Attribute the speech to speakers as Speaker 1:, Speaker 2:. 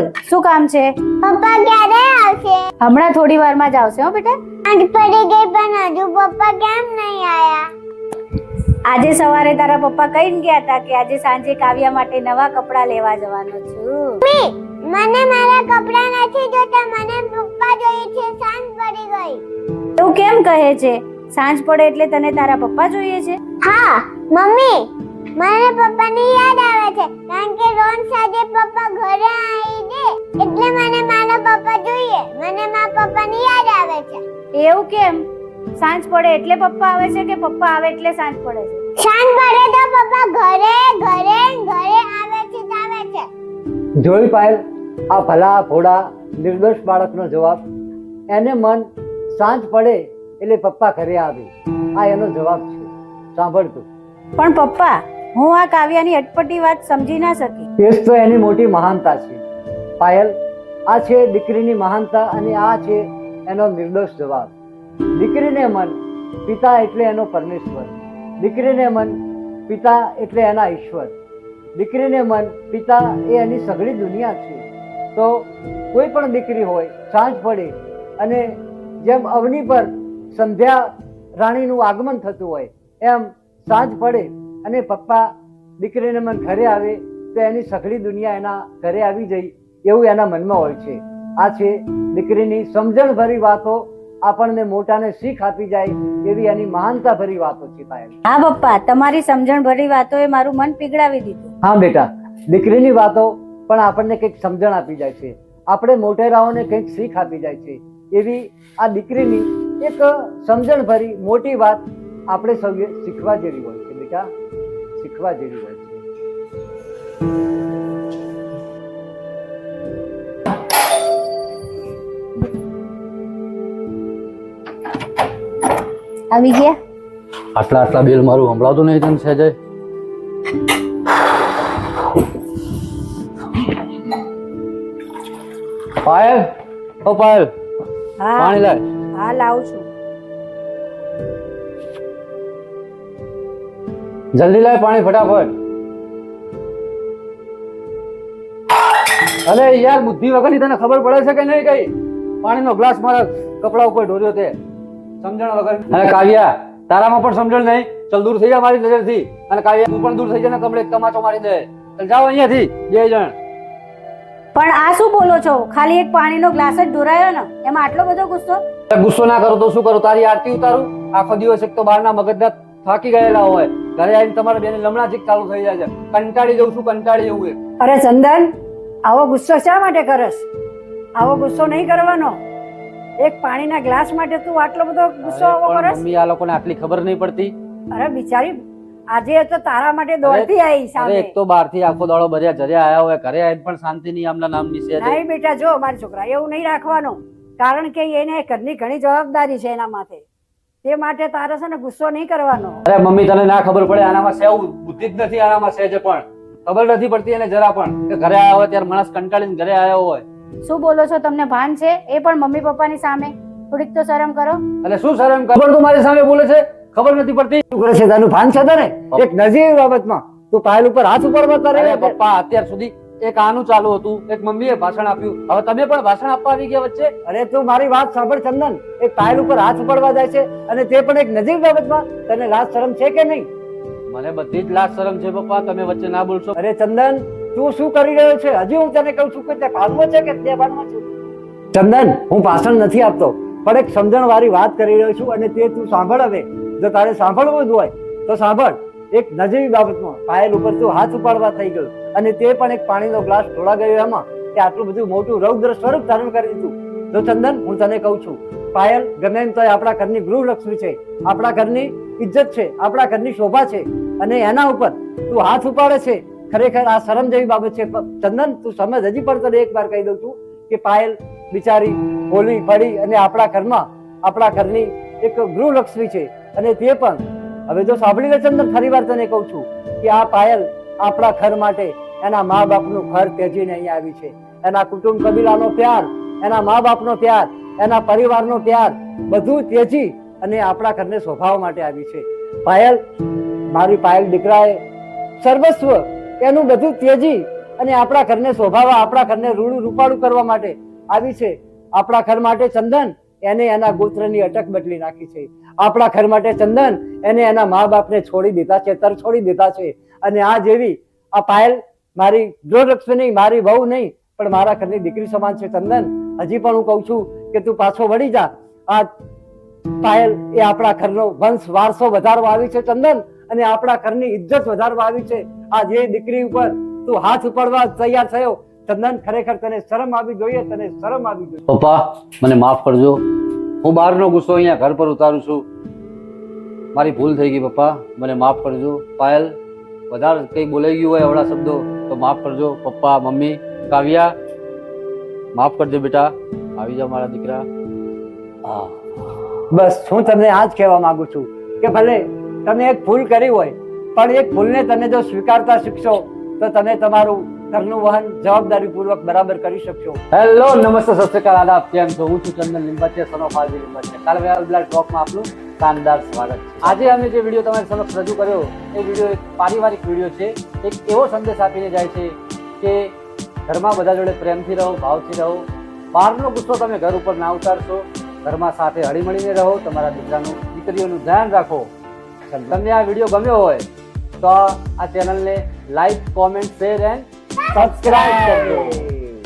Speaker 1: બોલ શું કામ છે?
Speaker 2: પપ્પા ક્યારે આવશે.
Speaker 1: હમણાં થોડી વારમાં જ આવશે હો બેટા.
Speaker 2: આજ પડી ગઈ પણ હજુ પપ્પા કેમ નહીં આયા?
Speaker 1: આજે સવારે તારા પપ્પા કહીને ગયા હતા કે આજે સાંજે કાવ્યા માટે નવા કપડાં લેવા જવાનો છું.
Speaker 2: મને મારા કપડા નથી જોતા મને પપ્પા જોઈએ છે સાંજ પડી ગઈ.
Speaker 1: તું કેમ કહે છે? સાંજ પડે એટલે તને તારા પપ્પા જોઈએ છે?
Speaker 2: હા મમ્મી મને પપ્પાની યાદ આવે છે કારણ કે રોન સાંજે પપ્પા
Speaker 1: કેમ? સાંજ પડે એટલે પપ્પા આવે છે કે પપ્પા આવે એટલે સાંજ પડે છે?
Speaker 2: સાંજ પડે તો પપ્પા ઘરે ઘરે ઘરે આવે છે આવે છે.
Speaker 3: જોઈ પાયલ આ ભલા ભોળા નિર્દોષ બાળકનો જવાબ. એને મન સાંજ પડે એટલે પપ્પા ઘરે આવે. આ એનો જવાબ છે. સાંભળતું
Speaker 1: પણ પપ્પા હું આ કાવ્યાની અટપટી વાત સમજી ના શકી.
Speaker 3: એ તો એની મોટી મહાનતા છે. પાયલ આ છે દીકરીની મહાનતા અને આ છે એનો નિર્દોષ જવાબ. દીકરીને મન પિતા એટલે એનો પરમેશ્વર. દીકરીને મન પિતા એટલે એના ઈશ્વર. દીકરીને મન પિતા એ એની સઘળી દુનિયા છે. તો કોઈ પણ દીકરી હોય, સાંજ પડે અને જેમ અવની પર સંધ્યા રાણીનું આગમન થતું હોય, એમ સાંજ પડે અને પપ્પા દીકરીને મન ઘરે આવે, તો એની સઘળી દુનિયા એના ઘરે આવી જઈ એવું એના મનમાં હોય છે. આ છે દીકરીની સમજણભરી વાતો આપણને મોટાને શીખ આપી જાય એવી એની મહાનતા ભરી વાતો છે પાયલ
Speaker 1: હા પપ્પા તમારી સમજણ ભરી એ મારું મન પીગળાવી દીધું.
Speaker 3: હા બેટા દીકરીની વાતો પણ આપણને કંઈક સમજણ આપી જાય છે. આપણે મોટેરાઓને કંઈક શીખ આપી જાય છે. એવી આ દીકરીની એક સમજણ ભરી મોટી વાત આપણે સૌએ શીખવા જેવી હોય છે બેટા શીખવા જેવી હોય છે.
Speaker 1: આવી ગયા?
Speaker 4: આટલા આટલા બિલ મારું સંભળાતું નહીં તને જય પાયલ? ઓ પાયલ પાણી લાવ
Speaker 1: હા લાવું છું.
Speaker 4: જલ્દી લાય પાણી ફટાફટ. અરે યાર બુદ્ધિ વગરની તને ખબર પડે છે કે નહીં કઈ? પાણીનો ગ્લાસ મારા કપડા ઉપર ઢોર્યો તે. સમજણ વગર. અને કાવ્યા તારામાં પણ સમજણ નહીં. ચલ દૂર થઈ જા મારી નજરથી. અને કાવ્યા તું પણ દૂર થઈ જા ને કમળે તમાચો મારી દે. ચલ જાઓ અહીંયાથી બે જણ.
Speaker 1: પણ આ શું બોલો છો? ખાલી એક પાણીનો ગ્લાસ જ ઢોરાયો ને? એમાં આટલો બધો ગુસ્સો?
Speaker 4: ગુસ્સો ના કરો તો શું કરું? તારી આરતી ઉતારું. આખો દિવસ એક તો બહારના મગજના થાકી ગયેલા હોય. ઘરે આવીને તમારા બેને લમણા જીક ચાલુ થઈ જાય છે. કંટાળી જવું છું કંટાળી જવું
Speaker 5: અરે ચંદન આવો ગુસ્સો શા માટે કરસ? આવો ગુસ્સો નહીં કરવાનો. એક પાણીના ગ્લાસ માટે તું આટલો બધો ગુસ્સો આવો કરે
Speaker 4: મમ્મી આ લોકોને આટલી ખબર નહીં પડતી.
Speaker 5: અરે બિચારી આજે તો તારા માટે દોડતી આવી સામે.
Speaker 4: એક તો બહારથી આખો દાડો ભર્યા જરે આયા હોય ઘરે આવીને પણ શાંતિ નહીં આમના નામની છે
Speaker 5: નહીં બેટા જો મારા છોકરા એવું નહીં રાખવાનું. કારણ કે એને ઘરની ઘણી જવાબદારી છે એના માથે. તે માટે તારે છે ને ગુસ્સો નહીં કરવાનો.
Speaker 4: અરે મમ્મી તને ના ખબર પડે આનામાં સેવ બુદ્ધિ જ નથી આનામાં સહેજે પણ. ખબર નથી પડતી એને જરા પણ કે ઘરે આવ્યો હોય ત્યારે માણસ કંટાળીને ઘરે આવ્યો હોય.
Speaker 1: શું બોલો છો તમને ભાન છે? એ પણ મમ્મી પપ્પાની સામે. થોડીક તો શરમ કરો.
Speaker 4: અને શું શરમ ખબર તું મારી સામે બોલે છે. ખબર નથી પડતી.
Speaker 3: શું કરે છે? તારું ભાન છે તને? એક નજીવી બાબતમાં. તું પાયલ ઉપર હાથ ઉપર કરે
Speaker 4: પપ્પા અત્યાર સુધી એક આનું ચાલુ હતું. એક મમ્મીએ ભાષણ આપ્યું. હવે તમે પણ ભાષણ આપવા આવી ગયા વચ્ચે?
Speaker 3: અરે તું મારી વાત સાંભળ ચંદન. એક પાયલ ઉપર હાથ ઉપડવા જાય છે અને તે પણ એક નજીક બાબતમાં. તને લાજ શરમ છે કે નહીં?
Speaker 4: મને બધી જ લાજ શરમ છે પપ્પા. તમે વચ્ચે ના બોલશો.
Speaker 3: અરે ચંદન તું શું કરી રહ્યો છે? હજી હું તને કહું છું કે તે ભાનમાં છે કે તે ભાનમાં છે? ચંદન, હું ભાષણ નથી આપતો, પણ એક સમજણ વાળી વાત કરી રહ્યો છું અને તે તું સાંભળ હવે. જો તારે સાંભળવું જ હોય, તો સાંભળ. એક નજીવી બાબતમાં પાયલ ઉપર તું હાથ ઉપાડવા થઈ ગયો અને તે પણ એક પાણીનો ગ્લાસ ઢોળા ગયો એમાં કે આટલું બધું મોટું રૌદ્ર સ્વરૂપ ધારણ કરી દીધું. તો ચંદન, હું તને કહું છું, પાયલ, ગમે એમ તો આપણા ઘરની ગૃહલક્ષ્મી છે, આપણા ઘરની ઇજ્જત છે, આપણા ઘરની શોભા છે અને એના ઉપર તું હાથ ઉપાડે છે ખરેખર આ શરમ જેવી બાબત છે. ચંદન, તું સમજ. હજી પણ તને એક વાર કહી દઉં છું કે પાયલ, બિચારી હોલી પડી અને આપણા ઘરમાં, આપણા ઘરની એક ગૃહલક્ષ્મી છે. અને તે પણ, હવે જો સાંભળી લે ચંદન, ફરી વાર તને કહું છું કે આ પાયલ આપણા ઘર માટે એના મા બાપનું ઘર ત્યજીને અહીંયા આવી છે. એના કુટુંબ કબીલાનો પ્યાર, એના મા બાપનો પ્યાર, એના પરિવારનો પ્યાર, બધું ત્યજી અને આપણા ઘરને શોભાવવા માટે આવી છે. પાયલ, મારી પાયલ દીકરાએ સર્વસ્વ એનું બધું ત્યજી અને આપણા ઘરને શોભાવા, આપણા ઘરને રૂડું રૂપાળું કરવા માટે આવી છે. આપણા ઘર માટે ચંદન, એને એના ગોત્રની અટક બદલી નાખી છે. આપણા ઘર માટે ચંદન, એને એના મા બાપને છોડી દીધા છે, તર છોડી દીધા છે. અને આ જેવી, આ પાયલ મારી ગૃહલક્ષ્મી નહીં, મારી વહુ નહીં, પણ મારા ઘરની દીકરી સમાન છે ચંદન. હજી પણ હું કહું છું કે તું પાછો વળી જા. આ પાયલ એ આપણા ઘરનો વંશ, વારસો વધારવા આવી છે ચંદન. અને આપણા ઘરની ઇજ્જત વધારવા આવી છે. આ જે દીકરી ઉપર તું હાથ ઉપાડવા તૈયાર થયો ચંદન ખરેખર તને શરમ આવી જોઈએ તને શરમ આવી જોઈએ.
Speaker 4: પપ્પા મને માફ કરજો. હું બહારનો ગુસ્સો અહીંયા ઘર પર ઉતારું છું. મારી ભૂલ થઈ ગઈ પપ્પા. મને માફ કરજો. પાયલ વધારે કંઈ બોલાઈ ગયું હોય એવડા શબ્દો તો માફ કરજો. પપ્પા મમ્મી કાવ્યા માફ કરજો બેટા. આવી જાઓ મારા દીકરા.
Speaker 3: હા. બસ હું તમને આ જ કહેવા માંગુ છું કે ભલે તમે એક ભૂલ કરી હોય, પણ એક ભૂલને તમે જો સ્વીકારતા શીખશો, તો તમે તમારું ઘરનું વહન જવાબદારીપૂર્વક બરાબર કરી શકશો.
Speaker 4: હેલો નમસ્તે અકાલ આદાબ કેમ છો? હું છું ચંદન લીંબાચિયા સનો ફાજી લીંબાચિયા. કાલ વેલ બ્લેક ટોકમાં આપનું શાનદાર સ્વાગત છે. આજે અમે જે વીડિયો તમારી સમક્ષ રજૂ કર્યો, એ વીડિયો એક પારિવારિક વીડિયો છે. એક એવો સંદેશ આપીને જાય છે કે ઘરમાં બધા જોડે પ્રેમથી રહો, ભાવથી રહો. બહારનો ગુસ્સો તમે ઘર ઉપર ના ઉતારશો. ઘરમાં સાથે હળીમળીને રહો. તમારા દીકરાનું, દીકરીઓનું ધ્યાન રાખો. તમને આ વીડિયો ગમ્યો હોય તો આ ચેનલને like comment share and
Speaker 3: subscribe કરજો.